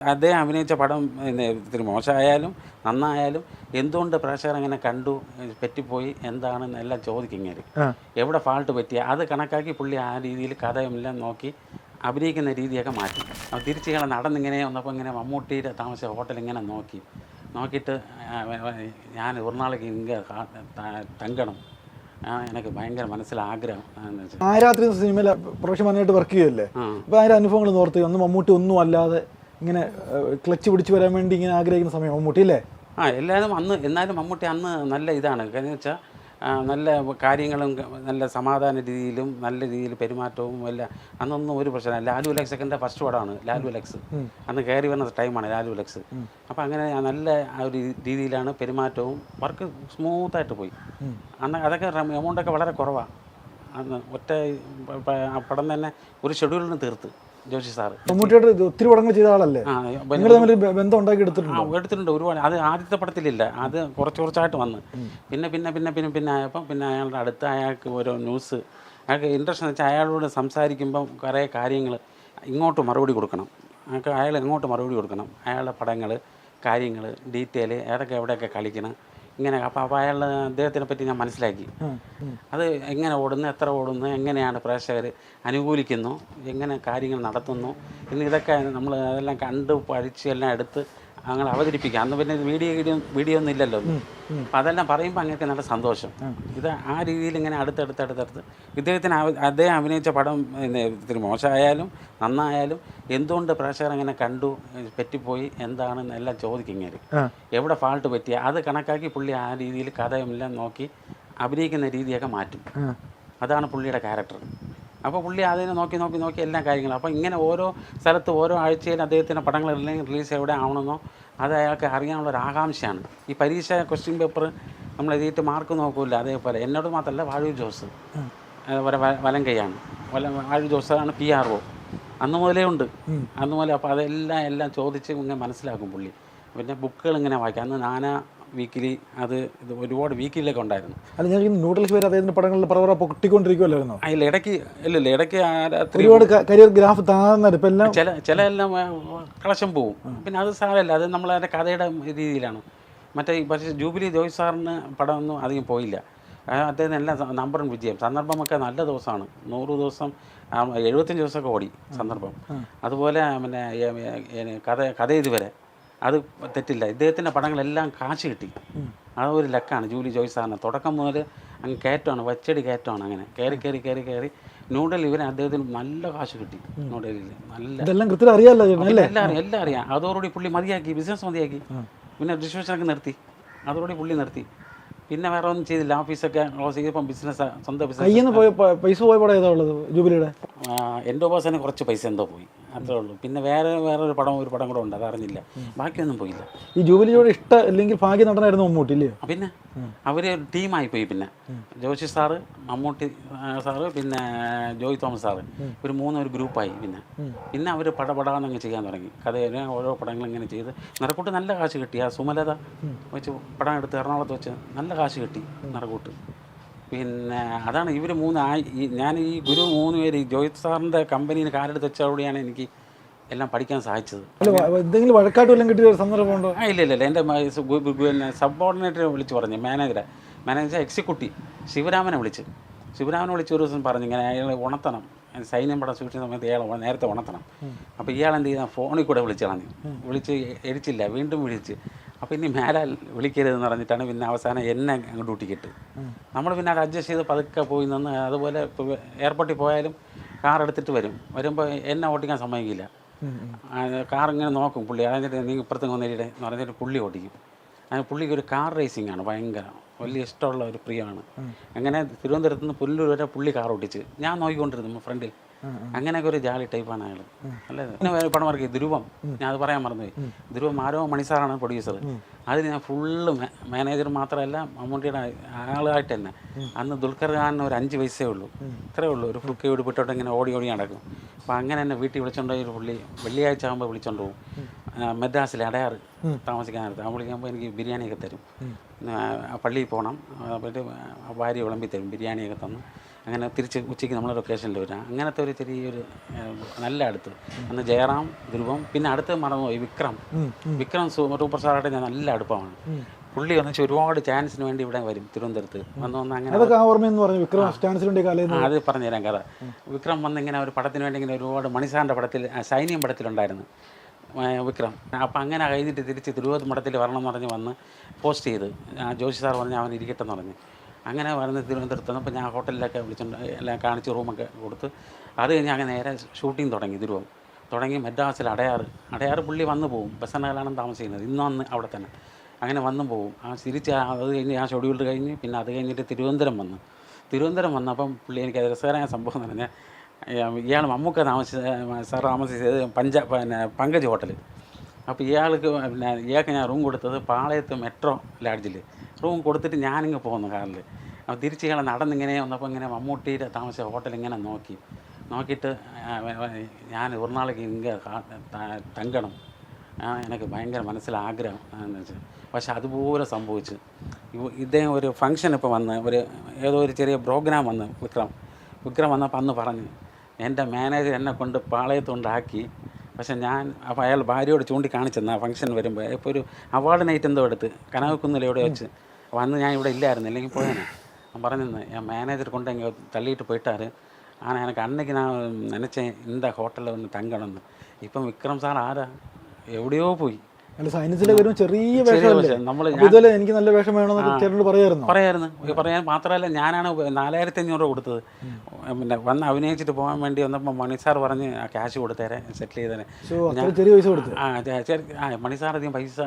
അദ്ദേഹം അഭിനയിച്ച പടം ഇത്തിരി മോശമായാലും നന്നായാലും എന്തുകൊണ്ട് പ്രേക്ഷകർ അങ്ങനെ കണ്ടു പറ്റിപ്പോയി എന്താണെന്ന് എല്ലാം ചോദിക്കും ഇങ്ങനെ എവിടെ ഫാൾട്ട് പറ്റിയ അത് കണക്കാക്കി പുള്ളി ആ രീതിയിൽ കഥയെല്ലാം നോക്കി അഭിനയിക്കുന്ന രീതിയൊക്കെ മാറ്റി. അപ്പോൾ തിരിച്ച് ഇങ്ങനെ നടന്നിങ്ങനെ വന്നപ്പോൾ ഇങ്ങനെ മമ്മൂട്ടിയുടെ താമസ ഹോട്ടൽ ഇങ്ങനെ നോക്കി. നോക്കിയിട്ട് ഞാൻ ഒരു നാളേക്ക് ഇങ്ങനെ തങ്കണം. എനിക്ക് ഭയങ്കര മനസ്സിൽ ആഗ്രഹം ആ രാത്രി സിനിമയിൽ പ്രൊഫഷണലായിട്ട് വർക്ക് ചെയ്യല്ലേ അപ്പൊ അപ്പോൾ അതിന്റെ അനുഭവങ്ങൾ ഓർത്ത് അന്ന് മമ്മൂട്ടി ഒന്നും അല്ലാതെ ഇങ്ങനെ ക്ലച്ച് പിടിച്ച് വരാൻ വേണ്ടി ഇങ്ങനെ ആഗ്രഹിക്കുന്ന സമയം മമ്മൂട്ടി അല്ലേ? ആ എല്ലാവരും അന്ന് എന്നാലും മമ്മൂട്ടി അന്ന് നല്ല ഇതാണ്. കാരണം വെച്ചാൽ നല്ല കാര്യങ്ങളും നല്ല സമാധാന രീതിയിലും നല്ല രീതിയിൽ പെരുമാറ്റവും എല്ലാം അന്നൊന്നും ഒരു പ്രശ്നമില്ല. ലാലു ലക്സൊക്കെ ഫസ്റ്റ് പടമാണ് ലാലു ലക്സ് അന്ന് കയറി വന്ന ടൈമാണ് ലാലു ലക്സ് അപ്പോൾ അങ്ങനെ നല്ല ഒരു രീതിയിലാണ് പെരുമാറ്റവും വർക്ക് സ്മൂത്തായിട്ട് പോയി. അന്ന് അതൊക്കെ എമൗണ്ടൊക്കെ വളരെ കുറവാണ് അന്ന് ഒറ്റ പടം തന്നെ ഒരു ഷെഡ്യൂളിന് തീർത്ത്. ജോഷി സാറ്. മമ്മൂട്ടിയുടെ ഒത്തിരി പടങ്ങൾ ചെയ്ത ആളല്ലേ? ആ നിങ്ങൾ തമ്മിൽ ബന്ധം ഉണ്ടാക്കി എടുത്തിട്ടുണ്ടോ? എടുത്തിട്ടുണ്ട്. ഒരുപാട് അത് ആദ്യത്തെ പടത്തിലില്ല. അത് കുറച്ച് കുറച്ചായിട്ട് വന്ന്. പിന്നെ പിന്നെ പിന്നെ പിന്നെ പിന്നെ ആയപ്പോൾ പിന്നെ അയാളുടെ അടുത്ത് അയാൾക്ക് ഓരോ ന്യൂസ്. അയാൾക്ക് ഇൻട്രസ്റ്റ് എന്ന് വെച്ചാൽ അയാളോട് സംസാരിക്കുമ്പം കുറേ കാര്യങ്ങൾ ഇങ്ങോട്ട് മറുപടി കൊടുക്കണം. അയാൾക്ക് അയാൾ ഇങ്ങോട്ട് മറുപടി കൊടുക്കണം. അയാളുടെ പടങ്ങൾ കാര്യങ്ങൾ ഡീറ്റെയിൽ ഏതൊക്കെ എവിടെയൊക്കെ കളിക്കണം. ഇങ്ങനെ അപ്പോൾ അയാൾ അദ്ദേഹത്തിനെ പറ്റി ഞാൻ മനസ്സിലാക്കി. അത് എങ്ങനെ ഓടുന്നു എത്ര ഓടുന്നു എങ്ങനെയാണ് പ്രേക്ഷകർ അനുകൂലിക്കുന്നു എങ്ങനെ കാര്യങ്ങൾ നടത്തുന്നു ഇന്ന് ഇതൊക്കെ നമ്മൾ അതെല്ലാം കണ്ട് പഠിച്ച് എല്ലാം എടുത്ത് അങ്ങനെ അവതരിപ്പിക്കുക. അന്ന് പിന്നെ വീഡിയോ വീഡിയോ വീഡിയോ ഒന്നും ഇല്ലല്ലോ അപ്പം അതെല്ലാം പറയുമ്പോൾ അങ്ങനെയൊക്കെ നല്ല സന്തോഷം. ഇത് ആ രീതിയിൽ ഇങ്ങനെ അടുത്തടുത്ത് അടുത്തടുത്ത്. ഇദ്ദേഹത്തിന് അദ്ദേഹം അഭിനയിച്ച പടം ഇത്തിരി മോശമായാലും നന്നായാലും എന്തുകൊണ്ട് പ്രേക്ഷകർ അങ്ങനെ കണ്ടു പറ്റിപ്പോയി എന്താണെന്ന് എല്ലാം ചോദിക്കും എവിടെ ഫാൾട്ട് പറ്റിയ അത് കണക്കാക്കി പുള്ളി ആ രീതിയിൽ കഥയെല്ലാം നോക്കി അഭിനയിക്കുന്ന രീതിയൊക്കെ മാറ്റും. അതാണ് പുള്ളിയുടെ ക്യാരക്ടർ അപ്പോൾ പുള്ളി അതിനെ നോക്കി നോക്കി നോക്കി എല്ലാ കാര്യങ്ങളും. അപ്പോൾ ഇങ്ങനെ ഓരോ സ്ഥലത്ത് ഓരോ ആഴ്ചയിൽ അദ്ദേഹത്തിന്റെ പടങ്ങൾ റിലീസ് എവിടെ ആവണമെന്നോ അത് അയാൾക്ക് അറിയാനുള്ള ഒരു ആകാംക്ഷയാണ്. ഈ പരീക്ഷ ക്വസ്റ്റ്യൻ പേപ്പർ നമ്മൾ എഴുതിയിട്ട് മാർക്ക് നോക്കൂല അതേപോലെ. എന്നോട് മാത്രമല്ല വാഴു ജോസ്. അതുപോലെ വലങ്കയാണ് വലം കൈയാണ് വല ആണ് ജോസാണ് പി ആർ ഒ അന്ന് മുതലേ ഉണ്ട്. അന്ന് മുതലേ അപ്പോൾ അതെല്ലാം എല്ലാം ചോദിച്ച് ഇങ്ങനെ മനസ്സിലാക്കും പുള്ളി. പിന്നെ ബുക്കുകൾ ഇങ്ങനെ വായിക്കാം. അന്ന് നാനാ വീക്കിലി അത് ഇത് ഒരുപാട് വീക്കിലൊക്കെ ഉണ്ടായിരുന്നു. അല്ല ഞാൻ ന്യൂഡൽഹി വരെ അദ്ദേഹത്തിന്റെ പടങ്ങളിൽ പറവറ പൊട്ടിക്കൊണ്ടിരിക്കുമല്ലായിരുന്നു അതിൽ ഇടയ്ക്ക് ഇല്ലല്ല ഇടയ്ക്ക് ഒരുപാട് കരിയർ ഗ്രാഫ് താഴ്ന്നത് ഇപ്പം എല്ലാം ചില ചില എല്ലാം കളക്ഷൻ പോവും. പിന്നെ അത് സാരമല്ല അത് നമ്മൾ അതിന്റെ കഥയുടെ രീതിയിലാണ്. മറ്റേ പക്ഷേ ജൂബിലി ജോയ് സാറിന് പടമൊന്നും അധികം പോയില്ല. അദ്ദേഹം എല്ലാ നമ്പറും വിജയം. സന്ദർഭമൊക്കെ നല്ല ദിവസമാണ്. നൂറ് ദിവസം എഴുപത്തഞ്ച് ദിവസമൊക്കെ ഓടി സന്ദർഭം. അതുപോലെ പിന്നെ കഥ കഥ ഇതുവരെ. അത് തെറ്റില്ല. ഇദ്ദേഹത്തിന്റെ പടങ്ങളെല്ലാം കാശ് കിട്ടി. ആ ഒരു ലക്കാണ് ജൂലി ജോയ്സ് സാറിന്. തുടക്കം മുതൽ അങ്ങ് കയറ്റമാണ് വച്ചടി കയറ്റമാണ് അങ്ങനെ. കയറി കയറി കയറി കയറി ന്യൂഡൽഹി ഇവരെ അദ്ദേഹത്തിന് നല്ല കാശ് കിട്ടി ന്യൂഡൽഹിയിൽ നല്ല അറിയാമല്ലോ എല്ലാം അറിയാം എല്ലാം അറിയാം അതോടുകൂടി പുള്ളി മതിയാക്കി ബിസിനസ് മതിയാക്കി. പിന്നെ ഡിസ്ട്രിബ്യൂഷനൊക്കെ നിർത്തി. അതോടുകൂടി പുള്ളി നിർത്തി. പിന്നെ വേറെ ഒന്നും ചെയ്തില്ല. ഓഫീസൊക്കെ ക്ലോസ് ചെയ്തപ്പം ബിസിനസ് സ്വന്തം ബിസിനസ് പൈസ പോയ പടം ഏതാ ഉള്ളത്? ജൂബിലിയുടെ? എന്റെ ഉപാസന കുറച്ച് പൈസ എന്തോ പോയി. അത്രേ ഉള്ളൂ. പിന്നെ വേറെ വേറെ ഒരു പടം ഒരു പടം കൂടെ ഉണ്ട്. അത് അറിഞ്ഞില്ല. ബാക്കിയൊന്നും പോയില്ല. ഈ ജൂബിലിയോട് ഇഷ്ടം അല്ലെങ്കിൽ ഭാഗ്യ നടനായിരുന്നു മമ്മൂട്ടി ഇല്ലേ? പിന്നെ? അവർ ടീമായി പോയി പിന്നെ. ജോഷി സാറ് മമ്മൂട്ടി സാറ് പിന്നെ ജോയ് തോമസ് സാറ്. ഒരു മൂന്ന് ഒരു ഗ്രൂപ്പായി പിന്നെ. പിന്നെ അവർ പടപടാന്നങ്ങ് ചെയ്യാൻ തുടങ്ങി. കഥയിൽ ഓരോ പടങ്ങൾ ഇങ്ങനെ ചെയ്ത്. നിറക്കൂട്ട് നല്ല കാശ് കിട്ടി. ആ സുമലത വെച്ച് പടം എടുത്ത് എറണാകുളത്ത് വെച്ച് നല്ല കാശ് കിട്ടി നിറക്കൂട്ട്. പിന്നെ അതാണ് ഇവർ മൂന്ന് ആ ഈ ഞാൻ ഈ ഗുരു മൂന്ന് പേര് ഈ ജോയ് സാറിന്റെ കമ്പനിയിൽ കാലെടുത്ത് വെച്ചതോടെയാണ് എനിക്ക് എല്ലാം പഠിക്കാൻ സാധിച്ചത്. എന്തെങ്കിലും വഴക്കാട്ട് വല്ലതും കിട്ടിയ സന്ദർഭമുണ്ടോ സന്ദർഭം ഉണ്ടോ? ആ ഇല്ല ഇല്ല എന്റെ പിന്നെ സബോർഡിനേറ്ററെ വിളിച്ച് പറഞ്ഞു മാനേജറെ മാനേജർ എക്സിക്യൂട്ടീവ്. ശിവരാമനെ വിളിച്ച്. ശിവരാമനെ വിളിച്ച് ഒരു ദിവസം പറഞ്ഞു ഇങ്ങനെ അയാളെ ഉണർത്തണം. സൈന്യം പടം സൂക്ഷിച്ച സമയത്ത് ഇയാൾ നേരത്തെ ഉണർത്തണം. അപ്പോൾ ഇയാൾ എന്ത് ചെയ്യുന്ന ഫോണിൽ കൂടെ വിളിച്ച് കളഞ്ഞു വിളിച്ച് എരിച്ചില്ല വീണ്ടും വിളിച്ച്. അപ്പോൾ ഇനി മേലാൽ വിളിക്കരുതെന്ന് പറഞ്ഞിട്ടാണ് പിന്നെ അവസാനം എന്നെ അങ്ങ് ഡ്യൂട്ടിക്കിട്ട് നമ്മൾ പിന്നെ അത് അഡ്ജസ്റ്റ് ചെയ്ത് പതുക്കെ പോയി നിന്ന് അതുപോലെ എയർപോർട്ടിൽ പോയാലും കാർ എടുത്തിട്ട് വരും. വരുമ്പോൾ എന്നെ ഓട്ടിക്കാൻ സമ്മതിക്കില്ല. കാർ ഇങ്ങനെ നോക്കും പുള്ളി. അതായത് നീ ഇപ്പുറത്തേക്ക് വന്നിട്ട് എന്ന് പറഞ്ഞിട്ട് പുള്ളി ഓടിക്കും. അങ്ങനെ പുള്ളിക്ക് ഒരു കാർ റേസിംഗ് ആണ് ഭയങ്കര. വലിയ ഇഷ്ടമുള്ള ഒരു പ്രിയമാണ്. അങ്ങനെ തിരുവനന്തപുരത്ത് നിന്ന് പുല്ലൂർ വരെ പുള്ളി കാർ ഓടിച്ച്. ഞാൻ നോക്കിക്കൊണ്ടിരുന്നു ഫ്രണ്ടിൽ. അങ്ങനെയൊക്കെ ഒരു ജാലി ടൈപ്പാണ് അയാൾ അല്ലേ? പിന്നെ പടം വർക്ക് ധ്രുവം. ഞാൻ അത് പറയാൻ മറന്നുപോയി ധ്രുവം ആരോ മണിസാറാണ് പ്രൊഡ്യൂസർ അതിന് ഞാൻ ഫുള്ള് മാനേജർ മാത്രമല്ല മമ്മൂട്ടിയുടെ ആളായിട്ട് തന്നെ. അന്ന് ദുൽഖർ ഖാനിന് ഒരു അഞ്ച് വയസ്സേ ഉള്ളൂ. ഇത്രയേ ഉള്ളൂ. ഒരു ഫുക്കെ ഉടുപ്പിട്ടോട്ട് ഇങ്ങനെ ഓടി ഓടി നടക്കും. അപ്പോൾ അങ്ങനെ തന്നെ വീട്ടിൽ വിളിച്ചോണ്ട് ഒരു പുള്ളി വെള്ളിയാഴ്ച ആകുമ്പോൾ വിളിച്ചോണ്ട് പോകും മദ്രാസിൽ അടയാറ് താമസിക്കാനടുത്ത് ആ വിളിക്കുമ്പോൾ എനിക്ക് ബിരിയാണിയൊക്കെ തരും. പള്ളിയിൽ പോകണം ആ, ഭാര്യ വിളമ്പി തരും. ബിരിയാണിയൊക്കെ തന്ന്. അങ്ങനെ തിരിച്ച് ഉച്ചയ്ക്ക് നമ്മൾ ലൊക്കേഷനിൽ വരാം. അങ്ങനത്തെ ഒരു ചെറിയൊരു നല്ല അടുത്ത്. അന്ന് ജയറാം ധ്രുവം പിന്നെ അടുത്ത് മറന്നുപോയി വിക്രം. വിക്രം സൂപ്പർ സ്റ്റാറായിട്ട് ഞാൻ നല്ല അടുപ്പമാണ്. പുള്ളി എന്ന് വെച്ചാൽ ഒരുപാട് ചാൻസിന് വേണ്ടി ഇവിടെ വരും തിരുവനന്തപുരത്ത്. വന്ന് വന്ന് അങ്ങനെ അതൊക്കെ ഓർമ്മയെന്ന് പറഞ്ഞു. വിക്രം ആ, അത് പറഞ്ഞുതരാം കഥ. വിക്രം വന്ന് ഇങ്ങനെ ഒരു പടത്തിന് വേണ്ടി ഇങ്ങനെ ഒരുപാട് മണിസാറിന്റെ പടത്തിൽ സൈന്യം പടത്തിലുണ്ടായിരുന്നു. വിക്രം. അപ്പം അങ്ങനെ കഴിഞ്ഞിട്ട് തിരിച്ച് തിരുവനന്തപുരം മഠത്തിൽ വരണം എന്ന് പറഞ്ഞ് വന്ന് പോസ്റ്റ് ചെയ്ത്. ആ, ജോഷി സാർ പറഞ്ഞ് അവൻ ഇരിക്കട്ടെന്ന് പറഞ്ഞ്. അങ്ങനെ വരുന്ന തിരുവനന്തപുരത്ത് അപ്പോൾ ഞാൻ ഹോട്ടലിലൊക്കെ വിളിച്ചിട്ടുണ്ട് എല്ലാം കാണിച്ച് റൂമൊക്കെ കൊടുത്ത് അത് കഴിഞ്ഞ് അങ്ങനെ നേരെ ഷൂട്ടിംഗ് തുടങ്ങി തിരുവം തുടങ്ങി മദ്രാസിൽ അടയാറ് അടയാറ് പുള്ളി വന്നു പോകും ബസ്സനകലാണ് താമസിക്കുന്നത്. ഇന്നും അന്ന് അവിടെ തന്നെ. അങ്ങനെ വന്നു പോകും ആ തിരിച്ച് അത് കഴിഞ്ഞ് ആ ഷെഡ്യൂൾ കഴിഞ്ഞ് പിന്നെ അത് കഴിഞ്ഞിട്ട് തിരുവനന്തപുരം വന്നു. തിരുവനന്തപുരം വന്നപ്പം പുള്ളി എനിക്ക് രസകരമായ സംഭവം എന്ന് പറഞ്ഞാൽ ഇയാൾ മമ്മൂക്ക താമസിച്ച സാർ താമസിച്ചത് പഞ്ച പിന്നെ പങ്കജ് ഹോട്ടൽ അപ്പോൾ ഇയാൾക്ക് പിന്നെ ഇയാൾക്ക് ഞാൻ റൂം കൊടുത്തത് പാളയത്ത് മെട്രോ ലാഡ്ജിൽ റൂം കൊടുത്തിട്ട് ഞാനിങ്ങ് പോകുന്നു കാറിൽ അപ്പോൾ തിരിച്ച് ഇയാളെ നടന്നിങ്ങനെ വന്നപ്പോൾ ഇങ്ങനെ മമ്മൂട്ടിയുടെ താമസ ഹോട്ടൽ ഇങ്ങനെ നോക്കി. നോക്കിയിട്ട് ഞാൻ ഒരു നാളേക്ക് ഇങ്ങനെ തങ്കണം. എനിക്ക് ഭയങ്കര മനസ്സിൽ ആഗ്രഹം എന്ന് വെച്ചാൽ പക്ഷെ അതുപോലെ സംഭവിച്ചു. ഇദ്ദേഹം ഒരു ഫംഗ്ഷൻ ഇപ്പോൾ വന്ന് ഒരു ഏതോ ഒരു ചെറിയ പ്രോഗ്രാം വന്ന് വിക്രം. വിക്രം വന്നപ്പോൾ അന്ന് പറഞ്ഞു എന്റെ മാനേജർ എന്നെ കൊണ്ട് പാളയത്തുണ്ടാക്കി. പക്ഷെ ഞാൻ അപ്പോൾ അയാൾ ഭാര്യയോട് ചൂണ്ടിക്കാണിച്ചെന്ന് ഫംഗ്ഷൻ വരുമ്പോൾ ഇപ്പോൾ ഒരു അവാർഡ് നൈറ്റ് എന്തോ എടുത്ത് കനകക്കുന്നിലൂടെ വെച്ച്. അപ്പോൾ ഞാൻ ഇവിടെ ഇല്ലായിരുന്നു അല്ലെങ്കിൽ പോയേനെ. ഞാൻ പറഞ്ഞിരുന്നു ഞാൻ മാനേജർ കൊണ്ട് എങ്കിൽ തള്ളിയിട്ട് പോയിട്ടാറ് ആണ് എനിക്ക് അന്നേക്ക് ഞാൻ നനച്ചേ എന്താ ഹോട്ടലിൽ ഒന്ന് തങ്കണമെന്ന് ഇപ്പം വിക്രം സാർ ആരാ? എവിടെയോ പോയി. അല്ല സൈന്യത്തിലെ വരും ചെറിയ വേഷമല്ലേ? ഇതുപോലെ എനിക്ക് നല്ല വേഷം വേണമെന്ന് ചേട്ടനോട് പറയായിരുന്നു? പറയായിരുന്നു. പറയാൻ മാത്രമല്ല ഞാനാണ് നാലായിരത്തി അഞ്ഞൂറ് രൂപ കൊടുത്തത്. പിന്നെ വന്ന് അഭിനയിച്ചിട്ട് പോകാൻ വേണ്ടി വന്നപ്പോൾ മണി സാർ പറഞ്ഞ് ആ ക്യാഷ് കൊടുത്തേരെ സെറ്റിൽ ചെയ്തേനെ ചെറിയ പൈസ കൊടുത്തു. ആ മണി സാർ അധികം പൈസ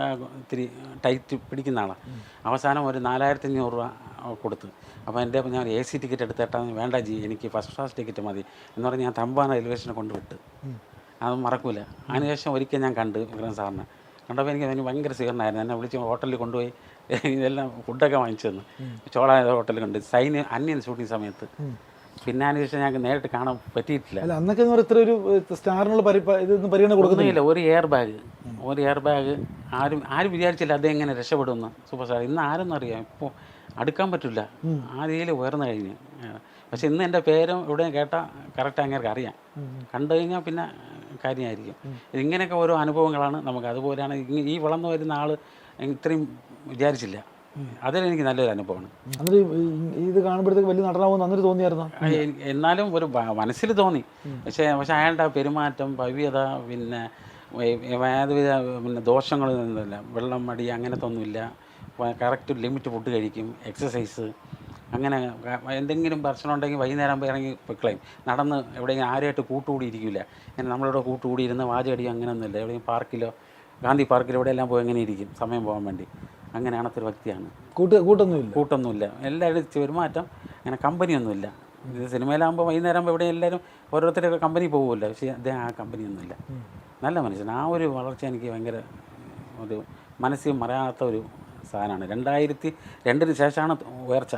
ഇത്തിരി ടൈറ്റ് പിടിക്കുന്ന ആളാണ് അവസാനം ഒരു നാലായിരത്തി അഞ്ഞൂറ് രൂപ കൊടുത്തു. അപ്പോൾ എന്റെ ഞാൻ എ സി ടിക്കറ്റ് എടുത്തിട്ടാണ് വേണ്ട ജി എനിക്ക് ഫസ്റ്റ് ക്ലാസ് ടിക്കറ്റ് മതി. എന്ന് പറഞ്ഞ് ഞാൻ തമ്പാന റെയിൽവേ സ്റ്റേഷനെ കൊണ്ടുവിട്ട്. അത് മറക്കൂല. അതിനുശേഷം ഒരിക്കൽ ഞാൻ കണ്ട് വിക്രം സാറിനെ. കണ്ടപ്പോൾ എനിക്ക് അതിന് ഭയങ്കര സ്വീകരണമായിരുന്നു. എന്നെ വിളിച്ച് ഹോട്ടലിൽ കൊണ്ടുപോയി ഇതെല്ലാം ഫുഡൊക്കെ വാങ്ങിച്ചു തന്നു ചോള ഹോട്ടലിൽ കണ്ട്. സൈന് അന്യൻ ഷൂട്ടിംഗ് സമയത്ത്. പിന്നെ അതിന് ശേഷം ഞങ്ങൾക്ക് നേരിട്ട് കാണാൻ പറ്റിയിട്ടില്ല. അല്ല അന്നൊക്കെ ഇത്ര ഒരു സ്റ്റാറിനുള്ള ഇതൊന്നും പരിഗണന കൊടുക്കുന്നില്ല. ഒരു എയർ ബാഗ്. ഒരു എയർ ബാഗ് ആരും ആരും വിചാരിച്ചില്ല അദ്ദേഹം എങ്ങനെ രക്ഷപ്പെടുമെന്ന്. സൂപ്പർ സ്റ്റാർ ഇന്ന് ആരെന്ന് അറിയാം? ഇപ്പോൾ അടുക്കാൻ പറ്റില്ല. ആ രീതിയിൽ ഉയർന്നു കഴിഞ്ഞ്. പക്ഷെ ഇന്ന് എന്റെ പേരും എവിടെയും കേട്ടാൽ കറക്റ്റ് അങ്ങനെ അറിയാം. കണ്ടു കഴിഞ്ഞാൽ പിന്നെ കാര്യമായിരിക്കും. ഇങ്ങനെയൊക്കെ ഓരോ അനുഭവങ്ങളാണ് നമുക്ക്. അതുപോലെയാണ് ഈ വളർന്നു വരുന്ന ആൾ ഇത്രയും വിചാരിച്ചില്ല. അതിലെനിക്ക് നല്ലൊരു അനുഭവമാണ്. ഇത് കാണുമ്പോഴത്തേക്ക് വലിയ നടനാവുമെന്ന് അന്നേരം തോന്നിയായിരുന്നു? എന്നാലും ഒരു മനസ്സിൽ തോന്നി. പക്ഷേ പക്ഷേ അയാളുടെ പെരുമാറ്റം ഭവ്യത പിന്നെ യാതൊരുവിധ പിന്നെ ദോഷങ്ങളൊന്നുമില്ല വെള്ളം മടി അങ്ങനത്തെ ഒന്നുമില്ല. കറക്റ്റ് ലിമിറ്റ് ഫുഡ് കഴിക്കും എക്സസൈസ് അങ്ങനെ എന്തെങ്കിലും പ്രശ്നം ഉണ്ടെങ്കിൽ വൈകുന്നേരം ആകുമ്പോൾ ഇറങ്ങി പൊക്കളയും നടന്ന് എവിടെയെങ്കിലും ആരുമായിട്ട് കൂട്ടുകൂടി ഇരിക്കില്ല ഇങ്ങനെ നമ്മളിവിടെ കൂട്ടുകൂടി ഇരുന്ന് വാചകടി അങ്ങനെയൊന്നുമില്ല. എവിടെയും പാർക്കിലോ ഗാന്ധി പാർക്കിലോ എവിടെയെല്ലാം പോയി അങ്ങനെ ഇരിക്കും സമയം പോകാൻ വേണ്ടി. അങ്ങനെയാണത്തെ ഒരു വ്യക്തിയാണ്. കൂട്ട് കൂട്ടൊന്നുമില്ല? കൂട്ടൊന്നുമില്ല. എല്ലാവരും പെരുമാറ്റം. അങ്ങനെ കമ്പനിയൊന്നുമില്ല. ഇത് സിനിമയിലാകുമ്പോൾ വൈകുന്നേരം ആകുമ്പോൾ ഇവിടെ എല്ലാവരും ഓരോരുത്തരൊക്കെ കമ്പനി പോകുമല്ലോ. പക്ഷേ അദ്ദേഹം ആ കമ്പനിയൊന്നുമില്ല. നല്ല മനുഷ്യൻ. ആ ഒരു വളർച്ച എനിക്ക് ഭയങ്കര ഒരു മനസ്സിൽ മറയാത്ത ഒരു സാധനമാണ്. രണ്ടായിരത്തി രണ്ടിന് ശേഷമാണ് ഉയർച്ച.